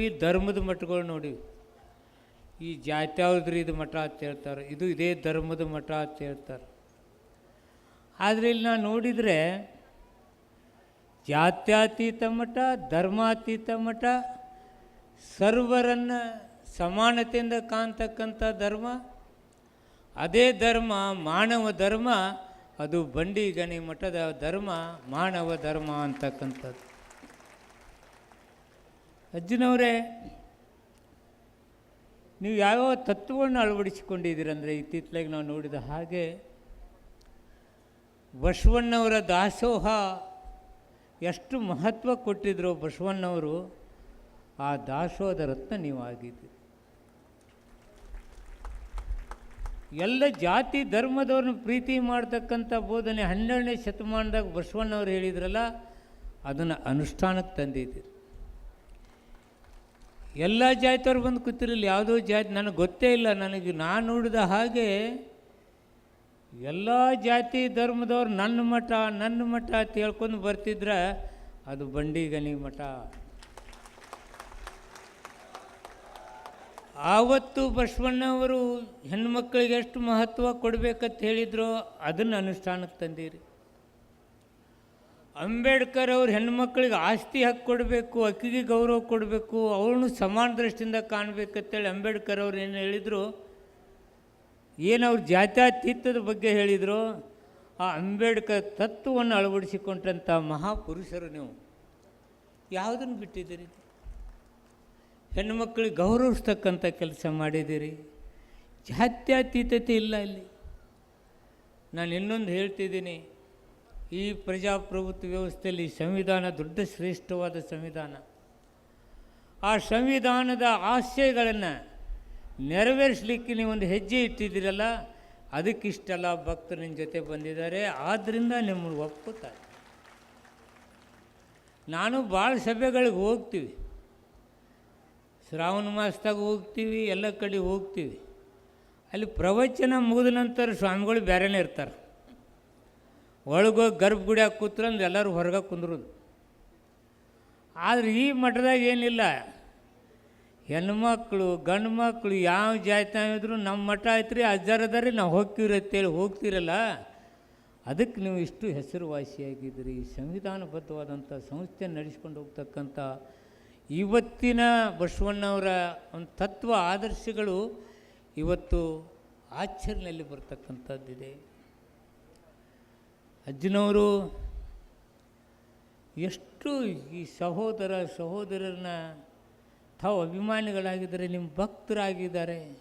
ನೋಡೀವಿ ಧರ್ಮದ ಮಠಗಳು ನೋಡಿ. ಈ ಜಾತ್ಯಾವ್ದ್ರಿ ಇದು ಮಠ ಅಂತ ಹೇಳ್ತಾರೆ. ಇದು ಇದೇ ಧರ್ಮದ ಮಠ ಅಂತ ಹೇಳ್ತಾರೆ. ಆದರೆ ಇಲ್ಲಿ ನಾನು ನೋಡಿದರೆ ಜಾತ್ಯಾತೀತ ಮಠ, ಧರ್ಮಾತೀತ ಮಠ, ಸರ್ವರನ್ನು ಸಮಾನತೆಯಿಂದ ಕಾಣ್ತಕ್ಕಂಥ ಧರ್ಮ, ಅದೇ ಧರ್ಮ, ಮಾನವ ಧರ್ಮ, ಅದು ಬಂಡಿ ಗಣಿ ಮಠದ ಧರ್ಮ, ಮಾನವ ಧರ್ಮ ಅಂತಕ್ಕಂಥದ್ದು. ಅಜ್ಜನವರೇ, ನೀವು ಯಾವ್ಯಾವ ತತ್ವವನ್ನು ಅಳವಡಿಸಿಕೊಂಡಿದ್ದೀರಂದರೆ ಇತ್ತಿತ್ತಲಾಗಿ ನಾವು ನೋಡಿದ ಹಾಗೆ, ಬಸವಣ್ಣವರ ದಾಸೋಹ ಎಷ್ಟು ಮಹತ್ವ ಕೊಟ್ಟಿದ್ರು ಬಸವಣ್ಣವರು, ಆ ದಾಸೋಹದ ರತ್ನ ನೀವು ಆಗಿದ್ದೀರಿ ಎಲ್ಲ ಜಾತಿ ಧರ್ಮದವ್ರನ್ನ ಪ್ರೀತಿ ಮಾಡ್ತಕ್ಕಂಥ ಬೋಧನೆ ಹನ್ನೆರಡನೇ ಶತಮಾನದಾಗ ಬಸವಣ್ಣವ್ರು ಹೇಳಿದ್ರಲ್ಲ, ಅದನ್ನು ಅನುಷ್ಠಾನಕ್ಕೆ ತಂದಿದ್ದೀರಿ ಎಲ್ಲ ಜಾತಿಯವ್ರು ಬಂದು ಕೂತಿರಲಿಲ್ಲ ಯಾವುದೋ ಜಾತಿ ನನಗೆ ಗೊತ್ತೇ ಇಲ್ಲ, ನನಗೆ ನಾನು ನೋಡಿದ ಹಾಗೆ ಎಲ್ಲ ಜಾತಿ ಧರ್ಮದವ್ರು ನನ್ನ ಮಠ ನನ್ನ ಮಠ ಅಂತ ಹೇಳ್ಕೊಂಡು ಬರ್ತಿದ್ರೆ ಅದು ಬಂಡಿಗನಿ ಮಠ. ಆವತ್ತು ಬಸವಣ್ಣವರು ಹೆಣ್ಮಕ್ಳಿಗೆ ಎಷ್ಟು ಮಹತ್ವ ಕೊಡಬೇಕಂತ ಹೇಳಿದ್ರು ಅದನ್ನು ಅನುಷ್ಠಾನಕ್ಕೆ ತಂದೀರಿ. ಅಂಬೇಡ್ಕರ್ ಅವ್ರು ಹೆಣ್ಮಕ್ಳಿಗೆ ಆಸ್ತಿ ಹಕ್ಕು ಕೊಡಬೇಕು, ಅಕ್ಕಿಗೆ ಗೌರವ ಕೊಡಬೇಕು ಅವಳನ್ನು ಸಮಾನ ದೃಷ್ಟಿಯಿಂದ ಕಾಣಬೇಕಂತೇಳಿ ಅಂಬೇಡ್ಕರ್ ಅವ್ರು ಏನು ಹೇಳಿದರು? ಏನು ಅವ್ರು ಜಾತ್ಯಾತೀತದ ಬಗ್ಗೆ ಹೇಳಿದರು? ಆ ಅಂಬೇಡ್ಕರ್ ತತ್ವವನ್ನು ಅಳವಡಿಸಿಕೊಂಡಂಥ ಮಹಾಪುರುಷರು ನೀವು. ಯಾವುದನ್ನು ಬಿಟ್ಟಿದ್ದೀರಿ? ಹೆಣ್ಣುಮಕ್ಕಳಿಗೆ ಗೌರವಿಸ್ತಕ್ಕಂಥ ಕೆಲಸ ಮಾಡಿದ್ದೀರಿ. ಜಾತ್ಯಾತೀತತೆ ಇಲ್ಲ ಇಲ್ಲಿ. ನಾನು ಇನ್ನೊಂದು ಹೇಳ್ತಿದ್ದೀನಿ. ಈ ಪ್ರಜಾಪ್ರಭುತ್ವ ವ್ಯವಸ್ಥೆಯಲ್ಲಿ ಸಂವಿಧಾನ, ದೊಡ್ಡ ಶ್ರೇಷ್ಠವಾದ ಸಂವಿಧಾನ. ಆ ಸಂವಿಧಾನದ ಆಶಯಗಳನ್ನು ನೆರವೇರಿಸಲಿಕ್ಕೆ ನೀವು ಒಂದು ಹೆಜ್ಜೆ ಇಟ್ಟಿದ್ದೀರಲ್ಲ, ಅದಕ್ಕಿಷ್ಟೆಲ್ಲ ಭಕ್ತರು ನಿಮ್ಮ ಜೊತೆ ಬಂದಿದ್ದಾರೆ ಆದ್ದರಿಂದ ನಿಮ್ಮನ್ನು ಒಪ್ಪುತ್ತಾರೆ. ನಾನು ಭಾಳ ಸಭೆಗಳಿಗೆ ಹೋಗ್ತೀವಿ. ಶ್ರಾವಣ ಮಾಸದಾಗ ಹೋಗ್ತೀವಿ, ಎಲ್ಲ ಕಡೆ ಹೋಗ್ತೀವಿ. ಅಲ್ಲಿ ಪ್ರವಚನ ಮುಗಿದ ನಂತರ ಸ್ವಾಮಿಗಳು ಬೇರೆನೇ ಇರ್ತಾರೆ. ಒಳಗೋಗಿ ಗರ್ಭಗುಡಿಯಾಗ ಕೂತ್ರಂದ್ರೆ ಎಲ್ಲರೂ ಹೊರಗೆ ಕುಂದ್ರೋದು. ಆದರೆ ಈ ಮಠದಾಗ ಏನಿಲ್ಲ. ಹೆಣ್ಮಕ್ಳು ಗಂಡು ಮಕ್ಕಳು ಯಾವ ಜಾತಿ ಇದ್ರು ನಮ್ಮ ಮಠ ಐತ್ರಿ ಅಜ್ಜಾರದಾರಿ ನಾವು ಹೋಗ್ತೀವಿ ಅಂತೇಳಿ ಹೋಗ್ತಿರಲ್ಲ. ಅದಕ್ಕೆ ನೀವು ಇಷ್ಟು ಹೆಸರುವಾಸಿಯಾಗಿದ್ದೀರಿ. ಸಂವಿಧಾನಬದ್ಧವಾದಂಥ ಸಂಸ್ಥೆ ನಡೆಸ್ಕೊಂಡು ಹೋಗ್ತಕ್ಕಂಥ ಇವತ್ತಿನ ಬಸವಣ್ಣವರ ಒಂದು ತತ್ವ, ಆದರ್ಶಗಳು ಇವತ್ತು ಆಚರಣೆಯಲ್ಲಿ ಬರ್ತಕ್ಕಂಥದ್ದಿದೆ. ಅಜ್ಜನವರು ಎಷ್ಟು ಈ ಸಹೋದರ ಸಹೋದರರನ್ನ ತಾವು ಅಭಿಮಾನಿಗಳಾಗಿದ್ದಾರೆ, ನಿಮ್ಮ ಭಕ್ತರಾಗಿದ್ದಾರೆ.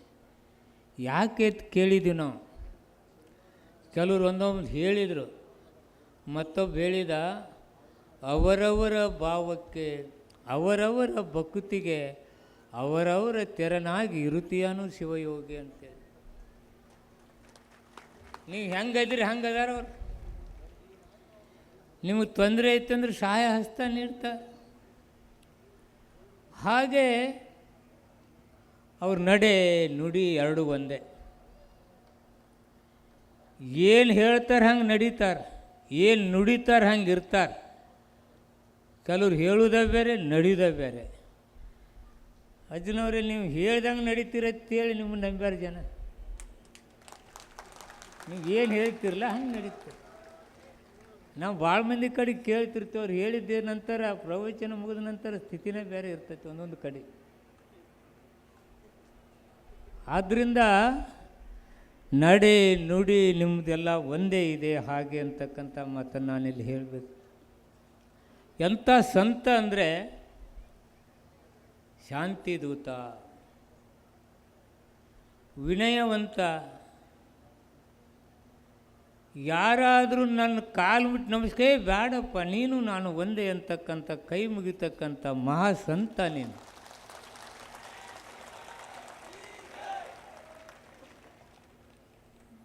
ಯಾಕೆ ಕೇಳಿದ್ವಿ ನಾವು. ಕೆಲವರು ಒಂದೊಂದು ಹೇಳಿದರು. ಮತ್ತೊಬ್ಬ ಹೇಳಿದ, ಅವರವರ ಭಾವಕ್ಕೆ, ಅವರವರ ಭಕ್ತಿಗೆ, ಅವರವರ ತೆರನಾಗಿ ಇರುತ್ತೀಯಾನು ಶಿವಯೋಗಿ ಅಂತೇಳಿ. ನೀವು ಹೆಂಗದಿರಿ, ಹಂಗದಾರ ಅವ್ರು. ನಿಮಗೆ ತೊಂದರೆ ಐತಂದ್ರೆ ಸಹಾಯ ಹಸ್ತ ನೀಡ್ತಾರೆ ಹಾಗೆ ಅವ್ರ ನಡೆ ನುಡಿ ಎರಡು ಒಂದೇ. ಏನು ಹೇಳ್ತಾರೆ ಹಂಗೆ ನಡೀತಾರೆ, ಏನು ನುಡಿತಾರೆ ಹಂಗೆ ಇರ್ತಾರೆ. ಕೆಲವ್ರು ಹೇಳುವುದ ಬೇರೆ ನಡೆಯೋದ ಬೇರೆ. ಅಜ್ಜನವ್ರೆ ನೀವು ಹೇಳ್ದಂಗೆ ನಡೀತಿರತ್ತೇಳಿ ನಿಮ್ಮ ನಂಬ್ಯಾರ ಜನ. ನೀವು ಏನು ಹೇಳ್ತಿರಲ್ಲ ಹಂಗೆ ನಡೀತೀರಿ. ನಾವು ಭಾಳ ಮಂದಿ ಕಡೆ ಕೇಳ್ತಿರ್ತೀವಿ, ಅವ್ರು ಹೇಳಿದ್ದ ನಂತರ ಪ್ರವಚನ ಮುಗಿದ ನಂತರ ಸ್ಥಿತಿನೇ ಬೇರೆ ಇರ್ತೈತಿ ಒಂದೊಂದು ಕಡೆ. ಆದ್ದರಿಂದ ನಡೆ ನುಡಿ ನಿಮ್ಮದೆಲ್ಲ ಒಂದೇ ಇದೆ ಹಾಗೆ ಅಂತಕ್ಕಂಥ ಮಾತನ್ನು ನಾನಿಲ್ಲಿ ಹೇಳಬೇಕು. ಎಂಥ ಸಂತ ಅಂದರೆ ಶಾಂತಿದೂತ, ವಿನಯವಂತ ಯಾರಾದರೂ ನನ್ನ ಕಾಲು ಬಿಟ್ಟು ನಮಸ್ಕೇ "ಏ, ಬೇಡಪ್ಪ ನೀನು ನಾನು ಒಂದೇ ಅಂತಕ್ಕಂಥ ಕೈ ಮುಗಿತಕ್ಕಂಥ ಮಹಾಸಂತ ನೀನು.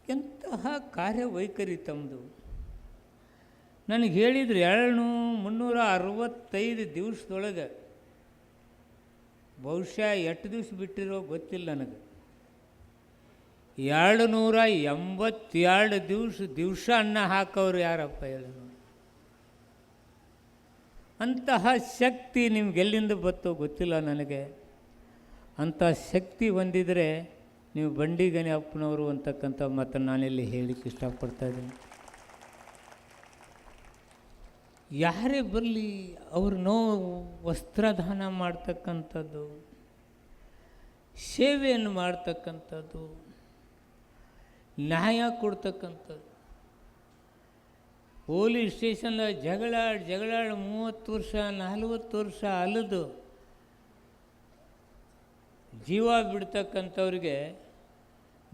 ಎಂತಹ ಕಾರ್ಯವೈಖರಿ ತಮ್ಮದು ನನಗೆ ಹೇಳಿದ್ರು ಎರಡು ಮುನ್ನೂರ ಅರವತ್ತೈದು ದಿವಸದೊಳಗೆ. ಬಹುಶಃ ಎಷ್ಟು ದಿವಸ ಬಿಟ್ಟಿರೋ ಗೊತ್ತಿಲ್ಲ ನನಗೆ. ಎರಡು ನೂರ ಎಂಬತ್ತೆರಡು ದಿವಸ ದಿವಸ ಅನ್ನ ಹಾಕೋರು ಯಾರಪ್ಪ ಹೇಳಿ ನೋಡಿ. ಅಂತಹ ಶಕ್ತಿ ನಿಮ್ಗೆ ಎಲ್ಲಿಂದ ಬತ್ತೋ ಗೊತ್ತಿಲ್ಲ ನನಗೆ. ಅಂಥ ಶಕ್ತಿ ಹೊಂದಿದರೆ ನೀವು ಬಂಡಿಗನಿ ಅಪ್ಪನವರು ಅಂತಕ್ಕಂಥ ಮತ್ತು ನಾನಿಲ್ಲಿ ಹೇಳಿಕ್ಕೆ ಇಷ್ಟಪಡ್ತಾ ಇದ್ದೀನಿ. ಯಾರೇ ಬರಲಿ ಅವ್ರ ನೋವು, ವಸ್ತ್ರದಾನ ಮಾಡ್ತಕ್ಕಂಥದ್ದು, ಸೇವೆಯನ್ನು ಮಾಡ್ತಕ್ಕಂಥದ್ದು ನ್ಯಾಯ ಕೊಡ್ತಕ್ಕಂಥದ್ದು. ಪೊಲೀಸ್ ಸ್ಟೇಷನ್ದಾಗ ಜಗಳಾಡಿ ಜಗಳಾಡಿ ಮೂವತ್ತು ವರ್ಷ, ನಲ್ವತ್ತು ವರ್ಷ ಅಲ್ಲದು ಜೀವ ಬಿಡ್ತಕ್ಕಂಥವ್ರಿಗೆ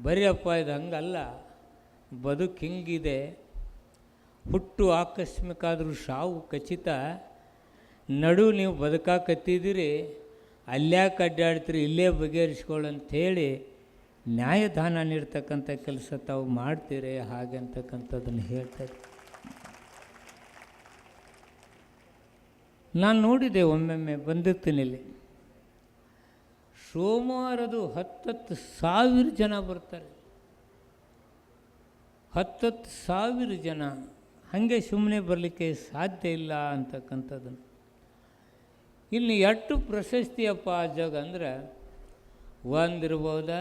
ಬರೀಯಪ್ಪ ಇದು ಹಂಗಲ್ಲ, ಬದುಕು ಹಿಂಗಿದೆ. ಹುಟ್ಟು ಆಕಸ್ಮಿಕ ಆದರೂ ಸಾವು ಖಚಿತ. ನಡು ನೀವು ಬದುಕಾಕತ್ತಿದ್ದೀರಿ, ಅಲ್ಯಾಕೆ ಅಡ್ಡಾಡ್ತೀರಿ, ಇಲ್ಲೇ ಬಗೆಹರಿಸ್ಕೊಳ್ಳಂಥೇಳಿ ನ್ಯಾಯದಾನ ನೀಡ್ತಕ್ಕಂಥ ಕೆಲಸ ತಾವು ಮಾಡ್ತೀರಿ, ಹಾಗೆ ಅಂತಕ್ಕಂಥದ್ದನ್ನು ಹೇಳ್ತಾರೆ ನಾನು ನೋಡಿದೆ ಒಮ್ಮೊಮ್ಮೆ, ಬಂದಿರ್ತೀನಿ ಇಲ್ಲಿ. ಸೋಮವಾರದು ಹತ್ತತ್ತು ಸಾವಿರ ಜನ ಬರ್ತಾರೆ. ಹತ್ತತ್ತು ಸಾವಿರ ಜನ. ಹಾಗೆ ಸುಮ್ಮನೆ ಬರಲಿಕ್ಕೆ ಸಾಧ್ಯ ಇಲ್ಲ ಅಂತಕ್ಕಂಥದ್ದನ್ನು. ಇಲ್ಲಿ ಎಷ್ಟು ಪ್ರಶಸ್ತಿಯಪ್ಪ ಆ ಜಾಗ ಅಂದ್ರೆ ಒಂದು ಇರ್ಬೋದಾ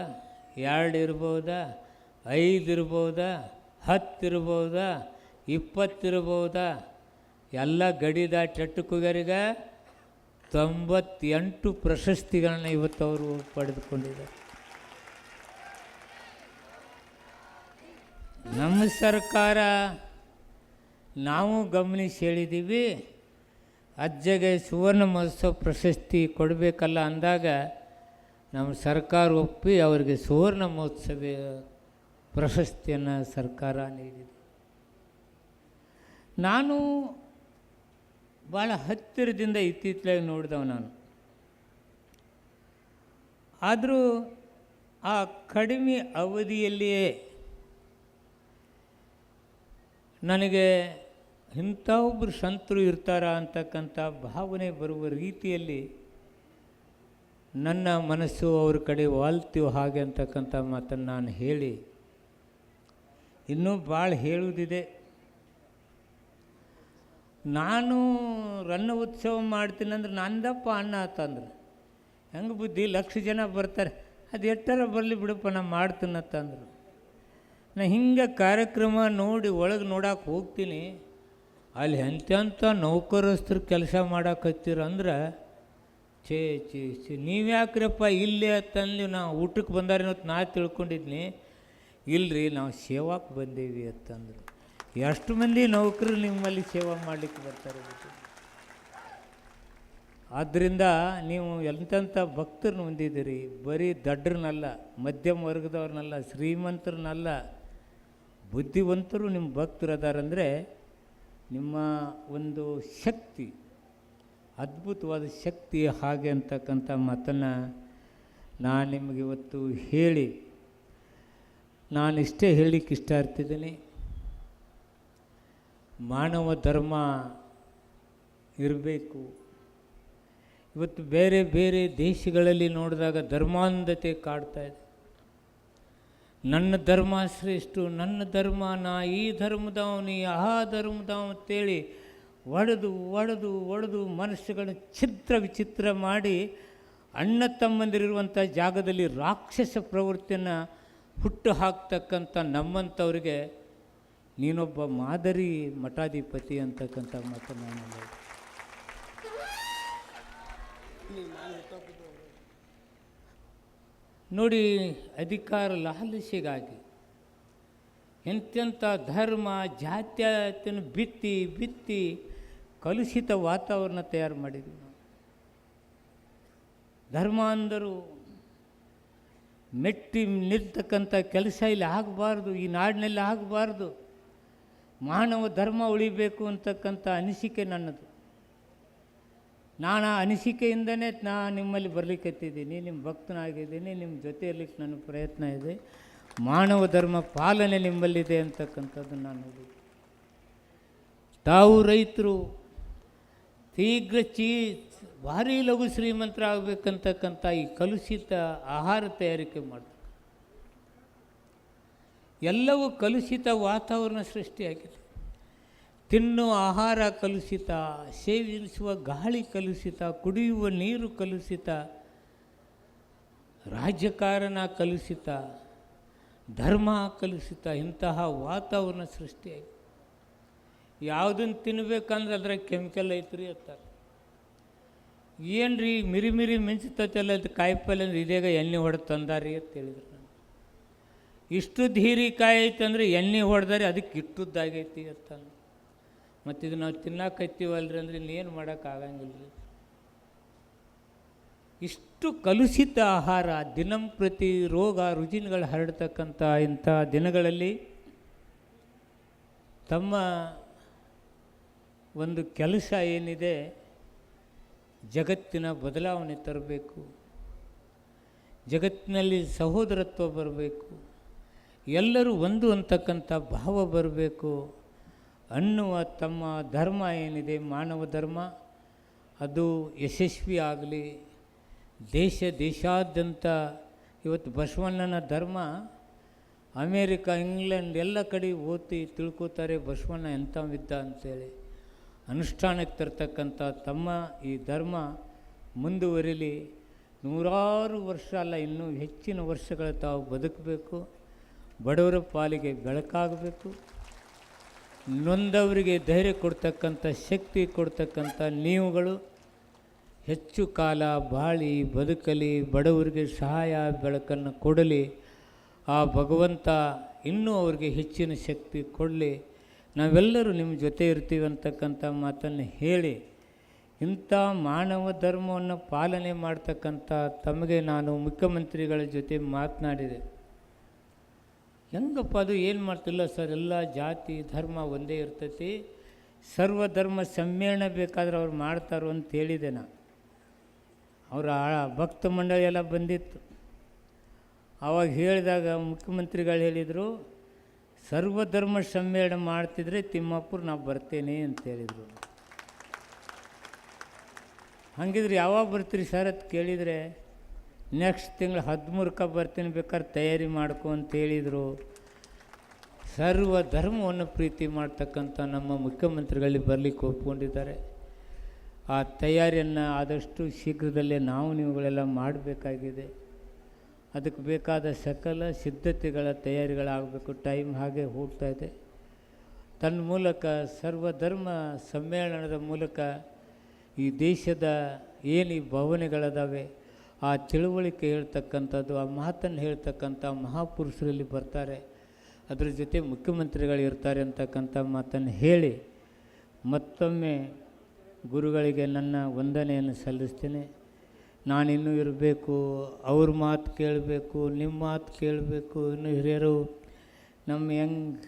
ಎರಡು ಇರ್ಬೋದಾ? ಐದು ಇರ್ಬೋದಾ? ಹತ್ತು ಇರ್ಬೋದಾ? ಇಪ್ಪತ್ತಿರ್ಬೋದಾ ಎಲ್ಲ ಗಡಿದ ಚಟ್ಟುಕುಗರಿಗೆ ತೊಂಬತ್ತೆಂಟು ಪ್ರಶಸ್ತಿಗಳನ್ನ ಇವತ್ತು ಅವರು ಪಡೆದುಕೊಂಡಿದ್ದಾರೆ. ನಮ್ಮ ಸರ್ಕಾರ ನಾವು ಗಮನಿಸಿ ಹೇಳಿದ್ದೀವಿ, ಅಜ್ಜಗೆ ಸುವರ್ಣ ಮಹೋತ್ಸವ ಪ್ರಶಸ್ತಿ ಕೊಡಬೇಕಲ್ಲ ಅಂದಾಗ ನಮ್ಮ ಸರ್ಕಾರ ಒಪ್ಪಿ ಅವರಿಗೆ ಸುವರ್ಣ ಮಹೋತ್ಸವ ಪ್ರಶಸ್ತಿಯನ್ನು ಸರ್ಕಾರ ನೀಡಿದೆ. ನಾನು ಭಾಳ ಹತ್ತಿರದಿಂದ ಇತ್ತೀಚಲಾಗಿ ನೋಡಿದವ ನಾನು. ಆದರೂ ಆ ಕಡಿಮೆ ಅವಧಿಯಲ್ಲಿಯೇ ನನಗೆ ಇಂಥ ಒಬ್ಬರು ಸಂತರು ಇರ್ತಾರ ಅಂತಕ್ಕಂಥ ಭಾವನೆ ಬರುವ ರೀತಿಯಲ್ಲಿ ನನ್ನ ಮನಸ್ಸು ಅವ್ರ ಕಡೆ ವಾಲ್ತೀವಿ ಹಾಗೆ ಅಂತಕ್ಕಂಥ ಮಾತನ್ನು ನಾನು ಹೇಳಿ, ಇನ್ನೂ ಭಾಳ ಹೇಳುವುದಿದೆ. ನಾನು ರನ್ನ ಉತ್ಸವ ಮಾಡ್ತೀನಿ ಅಂದ್ರೆ ನಂದಪ್ಪ ಅನ್ನ ಆತಂದ್ರೆ ಹೆಂಗೆ ಬುದ್ಧಿ? ಲಕ್ಷ ಜನ ಬರ್ತಾರೆ. ಅದು ಎಷ್ಟರ ಬರಲಿ ಬಿಡಪ್ಪ, ನಾ ಮಾಡ್ತೀನಂತಂದ್ರು ನಾ ಹಿಂಗೆ ಕಾರ್ಯಕ್ರಮ ನೋಡಿ ಒಳಗೆ ನೋಡಕ್ಕೆ ಹೋಗ್ತೀನಿ. ಅಲ್ಲಿ ಎಂತೆಂಥ ನೌಕರಸ್ಥರು ಕೆಲಸ ಮಾಡಕತ್ತೀರ ಅಂದ್ರೆ ಛೇ ಛೇ ಛೇ, ನೀವ್ಯಾಕ್ರಪ್ಪ ಇಲ್ಲಿ ಅಂತಂದು ನಾವು ಊಟಕ್ಕೆ ಬಂದಾರೇನೋ ನಾ ತಿಳ್ಕೊಂಡಿದ್ನಿ. ಇಲ್ಲರಿ ನಾವು ಸೇವಾಕ್ಕೆ ಬಂದೀವಿ ಅಂತಂದರು. ಎಷ್ಟು ಮಂದಿ ನೌಕರರು ನಿಮ್ಮಲ್ಲಿ ಸೇವಾ ಮಾಡಲಿಕ್ಕೆ ಬರ್ತಾರೆ. ಆದ್ದರಿಂದ ನೀವು ಎಂತೆಂಥ ಭಕ್ತರನ್ನ ಹೊಂದಿದ್ದೀರಿ. ಬರೀ ದಡ್ರನ್ನಲ್ಲ ಮಧ್ಯಮ ವರ್ಗದವ್ರನ್ನಲ್ಲ ಶ್ರೀಮಂತರನ್ನಲ್ಲ ಬುದ್ಧಿವಂತರು ನಿಮ್ಮ ಭಕ್ತರು ಅದಾರಂದರೆ ನಿಮ್ಮ ಒಂದು ಶಕ್ತಿ. ಅದ್ಭುತವಾದ ಶಕ್ತಿ ಹಾಗೆ ಅಂತಕ್ಕಂಥ ಮಾತನ್ನು ನಾನು ನಿಮಗೆ ಇವತ್ತು ಹೇಳಿ ನಾನಿಷ್ಟೇ ಹೇಳಲಿಕ್ಕೆ ಇಷ್ಟ ಇರ್ತಿದ್ದೀನಿ ಮಾನವ ಧರ್ಮ ಇರಬೇಕು. ಇವತ್ತು ಬೇರೆ ಬೇರೆ ದೇಶಗಳಲ್ಲಿ ನೋಡಿದಾಗ ಧರ್ಮಾಂಧತೆ ಕಾಡ್ತಾ ಇದೆ. ನನ್ನ ಧರ್ಮ ಶ್ರೇಷ್ಠ, ನನ್ನ ಧರ್ಮ ನಾ, ಈ ಧರ್ಮದವನಿ ಆ ಧರ್ಮದವ ಅಂತೇಳಿ ಒಡೆದು ಒಡೆದು ಒಡೆದು ಮನಸ್ಸುಗಳನ್ನು ಚಿತ್ರ ವಿಚಿತ್ರ ಮಾಡಿ ಅಣ್ಣ ತಮ್ಮಂದಿರುವಂಥ ಜಾಗದಲ್ಲಿ ರಾಕ್ಷಸ ಪ್ರವೃತ್ತಿಯನ್ನು ಹುಟ್ಟು ಹಾಕ್ತಕ್ಕಂಥ ನಮ್ಮಂಥವ್ರಿಗೆ ನೀನೊಬ್ಬ ಮಾದರಿ ಮಠಾಧಿಪತಿ ಅಂತಕ್ಕಂಥ ಮಾತು ನಾನು ನೋಡಿ, ಅಧಿಕಾರ ಲಾಲಸಿಗಾಗಿ ಎಂತೆಂಥ ಧರ್ಮ ಜಾತ್ಯತೆಯನ್ನು ಬಿತ್ತಿ ಬಿತ್ತಿ ಕಲುಷಿತ ವಾತಾವರಣ ತಯಾರು ಮಾಡಿದ್ವಿ ನಾವು. ಧರ್ಮಾಂಧರು ಮೆಟ್ಟಿ ನಿಲ್ತಕ್ಕಂಥ ಕೆಲಸ ಇಲ್ಲಿ ಆಗಬಾರ್ದು, ಈ ನಾಡಿನಲ್ಲಿ ಆಗಬಾರ್ದು. ಮಾನವ ಧರ್ಮ ಉಳಿಬೇಕು ಅಂತಕ್ಕಂಥ ಅನಿಸಿಕೆ ನನ್ನದು. ನಾನು ಆ ಅನಿಸಿಕೆಯಿಂದನೇ ನಾ ನಿಮ್ಮಲ್ಲಿ ಬರಲಿಕ್ಕೆತ್ತಿದ್ದೀನಿ ನಿಮ್ಮ ಭಕ್ತನಾಗಿದ್ದೀನಿ, ನಿಮ್ಮ ಜೊತೆ ಇರ್ಲಿಕ್ಕೆ ನನ್ನ ಪ್ರಯತ್ನ ಇದೆ. ಮಾನವ ಧರ್ಮ ಪಾಲನೆ ನಿಮ್ಮಲ್ಲಿದೆ ಅಂತಕ್ಕಂಥದ್ದು ನಾನು ತಾವು ರೈತರು ಶೀಘ್ರ ಚೀ ಭಾರಿ ಲಘು ಶ್ರೀಮಂತರಾಗಬೇಕಂತಕ್ಕಂಥ ಈ ಕಲುಷಿತ ಆಹಾರ ತಯಾರಿಕೆ ಮಾಡ್ತಾರೆ. ಎಲ್ಲವೂ ಕಲುಷಿತ ವಾತಾವರಣ ಸೃಷ್ಟಿಯಾಗಿದೆ. ತಿನ್ನುವ ಆಹಾರ ಕಲುಷಿತ, ಸೇವಿಸುವ ಗಾಳಿ ಕಲುಷಿತ, ಕುಡಿಯುವ ನೀರು ಕಲುಷಿತ, ರಾಜಕಾರಣ ಕಲುಷಿತ, ಧರ್ಮ ಕಲುಷಿತ, ಇಂತಹ ವಾತಾವರಣ ಸೃಷ್ಟಿಯಾಗಿ ಯಾವುದನ್ನು ತಿನ್ಬೇಕಂದ್ರೆ ಅದ್ರಾಗ ಕೆಮಿಕಲ್ ಐತ್ರಿ ಅಂತಾರೆ. ಏನು ರೀ ಮಿರಿ ಮಿರಿ ಮಿಂಚುತ್ತಲ್ಲ ಅದು ಕಾಯಿಪಲ್ಲೆ ಅಂದ್ರೆ ಇದೇಗ ಎಣ್ಣೆ ಹೊಡೆದು ತಂದಾರಿ ಅಂತ ಹೇಳಿದ್ರು ನಾನು ಇಷ್ಟು ಐತೆ ಅಂದರೆ ಎಣ್ಣೆ ಹೊಡೆದಾರಿ ಅದಕ್ಕೆ ಇಟ್ಟದ್ದಾಗೈತಿ ಅಂತ ಮತ್ತು ಇದು ನಾವು ತಿನ್ನಕತ್ತೀವಲ್ರಿ ಅಂದ್ರೆ ಇನ್ನೇನು ಮಾಡೋಕ್ಕಾಗಂಗಿಲ್ಲ ರೀ ಇಷ್ಟು ಕಲುಷಿತ ಆಹಾರ ದಿನಂಪ್ರತಿ ರೋಗ ರುಜಿನಗಳು ಹರಡ್ತಕ್ಕಂಥ ಇಂಥ ದಿನಗಳಲ್ಲಿ ತಮ್ಮ ಒಂದು ಕೆಲಸ ಏನಿದೆ, ಜಗತ್ತಿನ ಬದಲಾವಣೆ ತರಬೇಕು. ಜಗತ್ತಿನಲ್ಲಿ ಸಹೋದರತ್ವ ಬರಬೇಕು. ಎಲ್ಲರೂ ಒಂದು ಅಂತಕ್ಕಂಥ ಭಾವ ಬರಬೇಕು. ಅನ್ನುವ ತಮ್ಮ ಧರ್ಮ ಏನಿದೆ, ಮಾನವ ಧರ್ಮ, ಅದು ಯಶಸ್ವಿ ಆಗಲಿ. ದೇಶ ದೇಶಾದ್ಯಂತ ಇವತ್ತು ಬಸವಣ್ಣನ ಧರ್ಮ, ಅಮೇರಿಕ, ಇಂಗ್ಲೆಂಡ್ ಎಲ್ಲ ಕಡೆ ಓದಿ ತಿಳ್ಕೊತಾರೆ ಬಸವಣ್ಣ ಎಂಥವಿದ್ದ ಅಂತೇಳಿ. ಅನುಷ್ಠಾನಕ್ಕೆ ತರ್ತಕ್ಕಂಥ ತಮ್ಮ ಈ ಧರ್ಮ ಮುಂದುವರಿಲಿ, ನೂರಾರು ವರ್ಷ ಅಲ್ಲ, ಇನ್ನೂ ಹೆಚ್ಚಿನ ವರ್ಷಗಳ ತಾವು ಬದುಕಬೇಕು, ಬಡವರ ಪಾಲಿಗೆ ಬೆಳಕಾಗಬೇಕು, ನೊಂದವರಿಗೆ ಧೈರ್ಯ ಕೊಡ್ತಕ್ಕಂಥ ಶಕ್ತಿ ಕೊಡ್ತಕ್ಕಂಥ ನೀವುಗಳು, ಹೆಚ್ಚು ಕಾಲ ಬಾಳಿ, ಬದುಕಲಿ, ಬಡವರಿಗೆ ಸಹಾಯ, ಬೆಳಕನ್ನು ಕೊಡಲಿ, ಆ ಭಗವಂತ ಇನ್ನೂ ಅವರಿಗೆ ಹೆಚ್ಚಿನ ಶಕ್ತಿ ಕೊಡಲಿ. ನಾವೆಲ್ಲರೂ ನಿಮ್ಮ ಜೊತೆ ಇರ್ತೀವಿ ಅಂತಕ್ಕಂಥ ಮಾತನ್ನು ಹೇಳಿ ಇಂಥ ಮಾನವ ಧರ್ಮವನ್ನು ಪಾಲನೆ ಮಾಡ್ತಕ್ಕಂಥ ತಮಗೆ ನಾನು ಮುಖ್ಯಮಂತ್ರಿಗಳ ಜೊತೆ ಮಾತನಾಡಿದೆ. ಹೆಂಗಪ್ಪ ಅದು? ಏನು ಮಾಡ್ತಿಲ್ಲ ಸರ್? ಎಲ್ಲ ಜಾತಿ, ಧರ್ಮ ಒಂದೇ ಇರ್ತೈತಿ. ಸರ್ವಧರ್ಮ ಸಮ್ಮೇಳನ ಬೇಕಾದ್ರೆ ಅವ್ರು ಮಾಡ್ತಾರೋ ಅಂತ ಹೇಳಿದೆ ನಾ. ಅವರ ಭಕ್ತ ಮಂಡಳಿ ಎಲ್ಲ ಬಂದಿತ್ತು. ಆವಾಗ ಹೇಳಿದಾಗ ಮುಖ್ಯಮಂತ್ರಿಗಳು ಹೇಳಿದರು ಸರ್ವಧರ್ಮ ಸಮ್ಮೇಳನ ಮಾಡ್ತಿದ್ರೆ ತಿಮ್ಮಾಪುರ ನಾವು ಬರ್ತೇನೆ ಅಂತ ಹೇಳಿದರು. ಹಂಗಿದ್ರೆ ಯಾವಾಗ ಬರ್ತೀರಿ ಸರ್ ಅಂತ ಕೇಳಿದರೆ, ನೆಕ್ಸ್ಟ್ ತಿಂಗಳು ಹದಿಮೂರಕ್ಕೆ ಬರ್ತೀನಿ ಬೇಕಾದ್ರೆ ತಯಾರಿ ಮಾಡ್ಕೊ ಅಂತ ಹೇಳಿದರು. ಸರ್ವ ಧರ್ಮವನ್ನು ಪ್ರೀತಿ ಮಾಡ್ತಕ್ಕಂಥ ನಮ್ಮ ಮುಖ್ಯಮಂತ್ರಿಗಳಲ್ಲಿ ಬರಲಿಕ್ಕೆ ಒಪ್ಕೊಂಡಿದ್ದಾರೆ. ಆ ತಯಾರಿಯನ್ನು ಆದಷ್ಟು ಶೀಘ್ರದಲ್ಲೇ ನಾವು ನೀವುಗಳೆಲ್ಲ ಮಾಡಬೇಕಾಗಿದೆ. ಅದಕ್ಕೆ ಬೇಕಾದ ಸಕಲ ಸಿದ್ಧತೆಗಳ ತಯಾರಿಗಳಾಗಬೇಕು. ಟೈಮ್ ಹಾಗೆ ಹೋಗ್ತಾ ಇದೆ. ತನ್ನ ಮೂಲಕ ಸರ್ವಧರ್ಮ ಸಮ್ಮೇಳನದ ಮೂಲಕ ಈ ದೇಶದ ಏನು ಈ ಭಾವನೆಗಳದಾವೆ, ಆ ತಿಳುವಳಿಕೆ ಹೇಳ್ತಕ್ಕಂಥದ್ದು, ಆ ಮಾತನ್ನು ಹೇಳ್ತಕ್ಕಂಥ ಮಹಾಪುರುಷರಲ್ಲಿ ಬರ್ತಾರೆ. ಅದ್ರ ಜೊತೆ ಮುಖ್ಯಮಂತ್ರಿಗಳು ಇರ್ತಾರೆ ಅಂತಕ್ಕಂಥ ಮಾತನ್ನು ಹೇಳಿ ಮತ್ತೊಮ್ಮೆ ಗುರುಗಳಿಗೆ ನನ್ನ ವಂದನೆಯನ್ನು ಸಲ್ಲಿಸ್ತೇನೆ. ನಾನಿನ್ನೂ ಇರಬೇಕು, ಅವ್ರ ಮಾತು ಕೇಳಬೇಕು ನಿಮ್ಮ ಮಾತು ಕೇಳಬೇಕು, ಇನ್ನು ಹಿರಿಯರು, ನಮ್ಮ ಹೆಂಗ್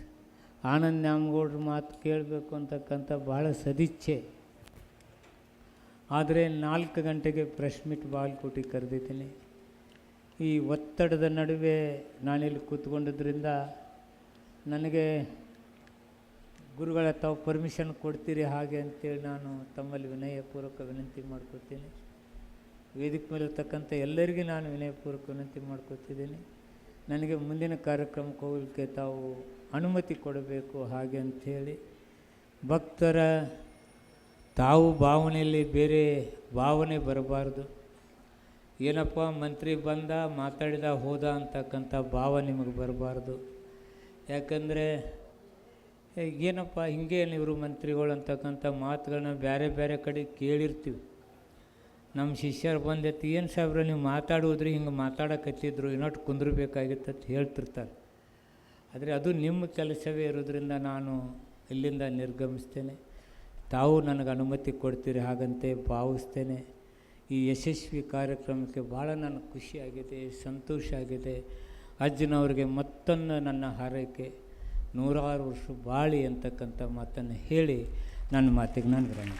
ಆನಂದ್ ನ್ಯಾಮಗೌಡ್ರ ಮಾತು ಕೇಳಬೇಕು ಅಂತಕ್ಕಂಥ ಭಾಳ ಸದಿಚ್ಛೆ. ಆದರೆ ನಾಲ್ಕು ಗಂಟೆಗೆ ಪ್ರೆಸ್ ಮೀಟ್ ಬಾಲ್ಕೋಟಿ ಕರೆದಿದ್ದೀನಿ. ಈ ಒತ್ತಡದ ನಡುವೆ ನಾನಿಲ್ಲಿ ಕೂತ್ಕೊಂಡಿದ್ದರಿಂದ ನನಗೆ ಗುರುಗಳ ತಾವು ಪರ್ಮಿಷನ್ ಕೊಡ್ತೀರಿ ಹಾಗೆ ಅಂತೇಳಿ ನಾನು ತಮ್ಮಲ್ಲಿ ವಿನಯಪೂರ್ವಕ ವಿನಂತಿ ಮಾಡ್ಕೊತೀನಿ ವೇದಿಕೆ ಮೇಲಿರ್ತಕ್ಕಂಥ ಎಲ್ಲರಿಗೂ ನಾನು ವಿನಯಪೂರ್ವಕ ವಿನಂತಿ ಮಾಡ್ಕೊತಿದ್ದೀನಿ. ನನಗೆ ಮುಂದಿನ ಕಾರ್ಯಕ್ರಮಕ್ಕೆ ಹೋಗಲಿಕ್ಕೆ ತಾವು ಅನುಮತಿ ಕೊಡಬೇಕು ಹಾಗೆ ಅಂಥೇಳಿ. ಭಕ್ತರ ತಾವು ಭಾವನೆಯಲ್ಲಿ ಬೇರೆ ಭಾವನೆ ಬರಬಾರ್ದು. ಏನಪ್ಪ ಮಂತ್ರಿ ಬಂದ, ಮಾತಾಡಿದ, ಹೋದ ಅಂತಕ್ಕಂಥ ಭಾವ ನಿಮಗೆ ಬರಬಾರ್ದು. ಯಾಕಂದರೆ ಏನಪ್ಪ ಹಿಂಗೇನು ಇವರು ಮಂತ್ರಿಗಳು ಅಂತಕ್ಕಂಥ ಮಾತುಗಳನ್ನ ಬೇರೆ ಬೇರೆ ಕಡೆ ಕೇಳಿರ್ತೀವಿ. ನಮ್ಮ ಶಿಷ್ಯರು ಬಂದೈತಿ ಏನು ಸಾಹೇಬ್ರ, ನೀವು ಮಾತಾಡೋದ್ರಿ ಹಿಂಗೆ ಮಾತಾಡಕತ್ತಿದ್ರು, ಇನ್ನೊಟ್ಟು ಕುಂದ್ರಬೇಕಾಗಿತ್ತು ಅಂತ ಹೇಳ್ತಿರ್ತಾರೆ. ಆದರೆ ಅದು ನಿಮ್ಮ ಕೆಲಸವೇ ಇರೋದ್ರಿಂದ ನಾನು ಇಲ್ಲಿಂದ ನಿರ್ಗಮಿಸ್ತೇನೆ. ತಾವು ನನಗೆ ಅನುಮತಿ ಕೊಡ್ತೀರಿ ಹಾಗಂತೆ ಭಾವಿಸ್ತೇನೆ. ಈ ಯಶಸ್ವಿ ಕಾರ್ಯಕ್ರಮಕ್ಕೆ ಭಾಳ ನನಗೆ ಖುಷಿಯಾಗಿದೆ ಸಂತೋಷ ಆಗಿದೆ. ಅಜ್ಜನವ್ರಿಗೆ ಮತ್ತೊಂದು ನನ್ನ ಹಾರೈಕೆ. ನೂರಾರು ವರ್ಷ ಬಾಳಿ ಅಂತಕ್ಕಂಥ ಮಾತನ್ನು ಹೇಳಿ ನನ್ನ ಮಾತಿಗೆ ನಾನು ವಿರಾಮ